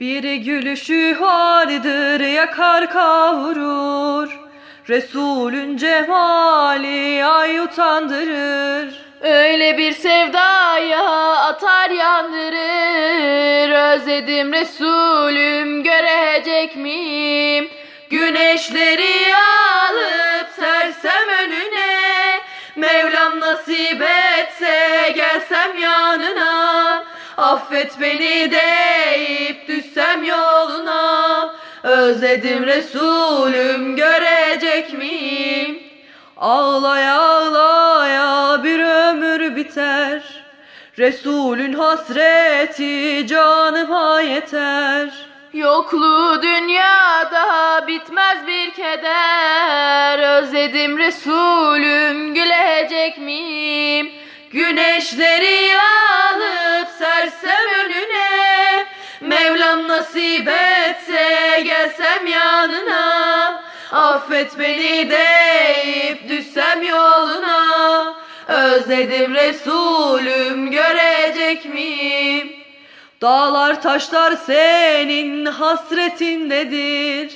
Bir gülüşü vardır yakar kavurur. Resulün cemali ay utandırır. Öyle bir sevdaya atar yandırır. Özledim Resulüm görecek miyim? Güneşleri alıp sersem önüne. Mevlam nasip etse gelsem yanına Affet beni deyip düşsem yoluna Özledim Resulüm görecek miyim? Ağlaya ağlaya bir ömür biter Resulün hasreti canıma yeter Yokluğu dünyada bitmez bir keder Özledim Resulüm gülecek miyim? Güneşleri alıp sersem önüne Mevlam nasip etse gelsem yanına. Affet beni deyip düşsem yoluna Özledim Resulüm görecek miyim? Dağlar taşlar senin hasretindedir.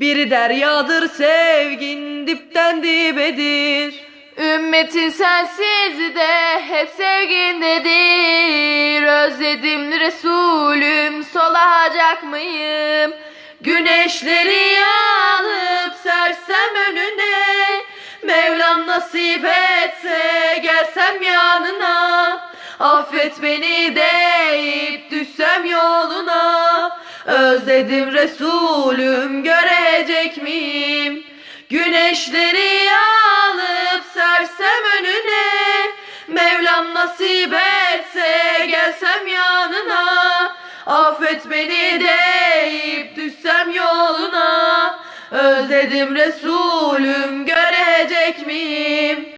Bir deryadır sevgin dipten dibedir Ümmetin sensiz de hep sevgindedir Özledim Resulüm solacak mıyım? Güneşleri alıp sersem önüne Mevlam nasip etse gelsem yanına Affet beni deyip düşsem yoluna Özledim Resulüm görecek miyim? Güneşleri alıp Mevlam nasip etse gelsem yanına Affet beni deyip düşsem yoluna Özledim Resulüm görecek miyim?